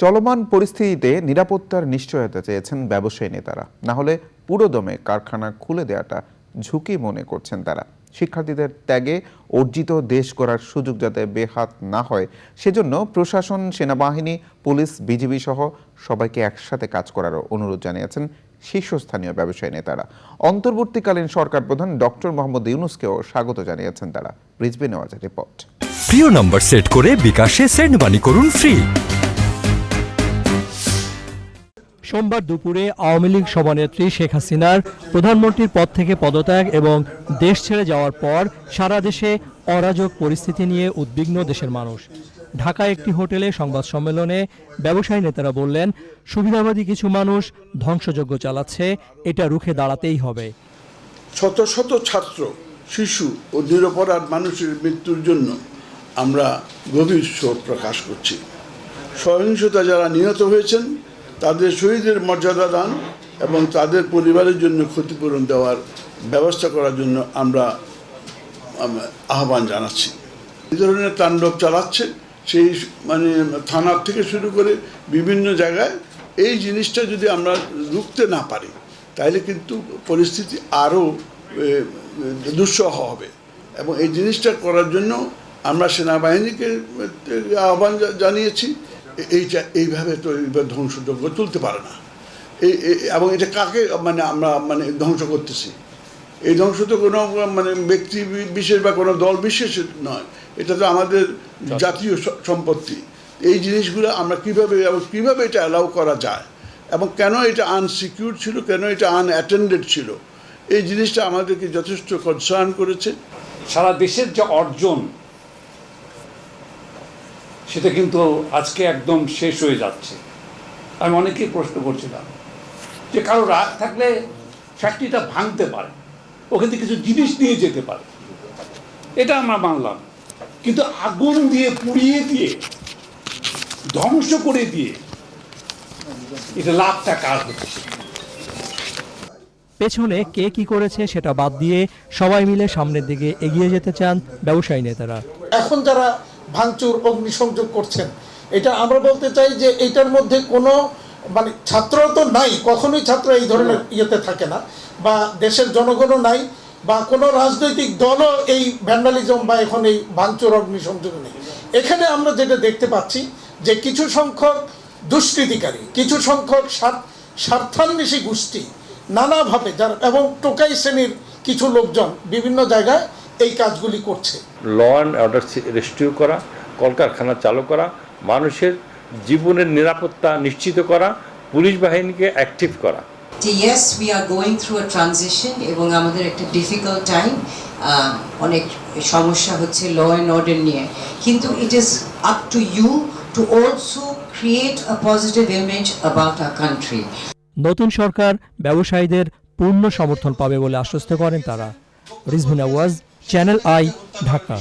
চলমান পরিস্থিতিতে নিরাপত্তার নিশ্চয়তা চেয়েছেন ব্যবসায়ী নেতারা। না হলে পুরোদমে কারখানা খুলে দেওয়াটা ঝুঁকি মনে করছেন তারা। শিক্ষার্থীদের ত্যাগে অর্জিত দেশ করার সুযোগ যাতে বেহাত না হয়, সেজন্য প্রশাসন, সেনাবাহিনী, পুলিশ, বিজিবি সহ সবাইকে একসাথে কাজ করারও অনুরোধ জানিয়েছেন শীর্ষস্থানীয় ব্যবসায়ী নেতারা। অন্তর্বর্তীকালীন সরকার প্রধান ডক্টর মোহাম্মদ ইউনুসকেও স্বাগত জানিয়েছেন তারা। রিজবি নেওয়াজের রিপোর্ট। প্রিয় নম্বর সেট করে বিকাশে সেন্ড মানি করুন ফ্রি। সোমবার দুপুরে আওয়ামী লীগ সভানেত্রী শেখ হাসিনার প্রধানমন্ত্রীর পদ থেকে পদত্যাগ এবং দেশ ছেড়ে যাওয়ার পর সারা দেশে অরাজক পরিস্থিতি নিয়ে উদ্বিগ্ন দেশের মানুষ। ঢাকায় একটি হোটেলে সংবাদ সম্মেলনে ব্যবসায়ী নেতারা বললেন, সুবিধাবাদী কিছু মানুষ ধ্বংসযজ্ঞ চালাচ্ছে, এটা রুখে দাঁড়াতেই হবে। শত শত ছাত্র, শিশু ও নিরপরাধ মানুষের মৃত্যুর জন্য আমরা গভীর শোক প্রকাশ করছি। সহিংসতা যারা নিহত হয়েছেন তাদের শহীদের মর্যাদা দান এবং তাদের পরিবারের জন্য ক্ষতিপূরণ দেওয়ার ব্যবস্থা করার জন্য আমরা আহ্বান জানাচ্ছি। এই ধরনের তাণ্ডব চালাচ্ছে, সেই মানে থানার থেকে শুরু করে বিভিন্ন জায়গায় এই জিনিসটা যদি আমরা রুখতে না পারি, তাহলে কিন্তু পরিস্থিতি আরও দুঃসহ হবে। এবং এই জিনিসটা করার জন্য আমরা সেনাবাহিনীকে আহ্বান জানিয়েছি। এইটা এইভাবে তো এইভাবে ধ্বংসযজ্ঞ চলতে পারে না। এই এই- এবং এটা কাকে মানে আমরা মানে ধ্বংস করতেছি? এই ধ্বংস তো কোনো মানে ব্যক্তি বিশেষ বা কোনো দল বিশেষ নয়। এটা তো আমাদের জাতীয় সম্পত্তি। এই জিনিসগুলো আমরা কীভাবে এবং কীভাবে এটা অ্যালাউ করা যায়? এবং কেন এটা আনসিকিউর ছিল? কেন এটা আনঅ্যাটেন্ডেড ছিল? এই জিনিসটা আমাদেরকে যথেষ্ট কনসার্ন করেছে। সারা দেশের যে অর্জন সেটা কিন্তু আজকে একদম শেষ হয়ে যাচ্ছে। আমি অনেকেই প্রশ্ন করছিলাম যে কারও রাগ থাকলে ফ্যাক্টরিটা ভাঙতে পারে ওখান থেকে কিছু জিনিস নিয়ে যেতে পারে। এটা আমরা মানলাম। কিন্তু আগুন দিয়ে পুড়িয়ে দিয়ে ধ্বংস করে দিয়ে এটা লাভটা কার হচ্ছে? পেছনে কে কি করেছে সেটা বাদ দিয়ে সবাই মিলে সামনের দিকে এগিয়ে যেতে চান ব্যবসায়ী নেতারা। এখন যারা ভাঙচুর অগ্নিসংযোগ করছেন। এটা আমরা বলতে চাই যে এটার মধ্যে কোনো মানে ছাত্র তো নাই কখনোই ছাত্র এই ধরনের ইয়েতে থাকে না বা দেশের জনগণও নাই বা কোনো রাজনৈতিক দলও এই ভ্যান্ডালিজম বা এখন এই ভাঙচুর অগ্নিসংযোগ নেই। এখানে আমরা যেটা দেখতে পাচ্ছি যে কিছু সংখ্যক দুষ্কৃতিকারী কিছু সংখ্যক স্বার্থ- স্বার্থান্বেষী গোষ্ঠী নানাভাবে যারা এবং টোকাই শ্রেণির কিছু লোকজন বিভিন্ন জায়গায় এই কাজগুলি করছে। ল অ্যান্ড অর্ডার রেস্টিউ করা কলকারখানা চালু করা মানুষের জীবনের নিরাপত্তা নিশ্চিত করা পুলিশ বাহিনীকে অ্যাক্টিভ করা। যে yes we are going through a transition এবং আমাদের একটা ডিফিকাল্ট টাইম অনেক সমস্যা হচ্ছে ল অ্যান্ড অর্ডার নিয়ে। কিন্তু it is up to you to also create a positive image about a country নতুন সরকার ব্যবসায়ীদের পূর্ণ সমর্থন পাবে বলে আশ্বস্ত করেন তারা। রিজভিনা ওয়াজ চ্যানেল আই ঢাকা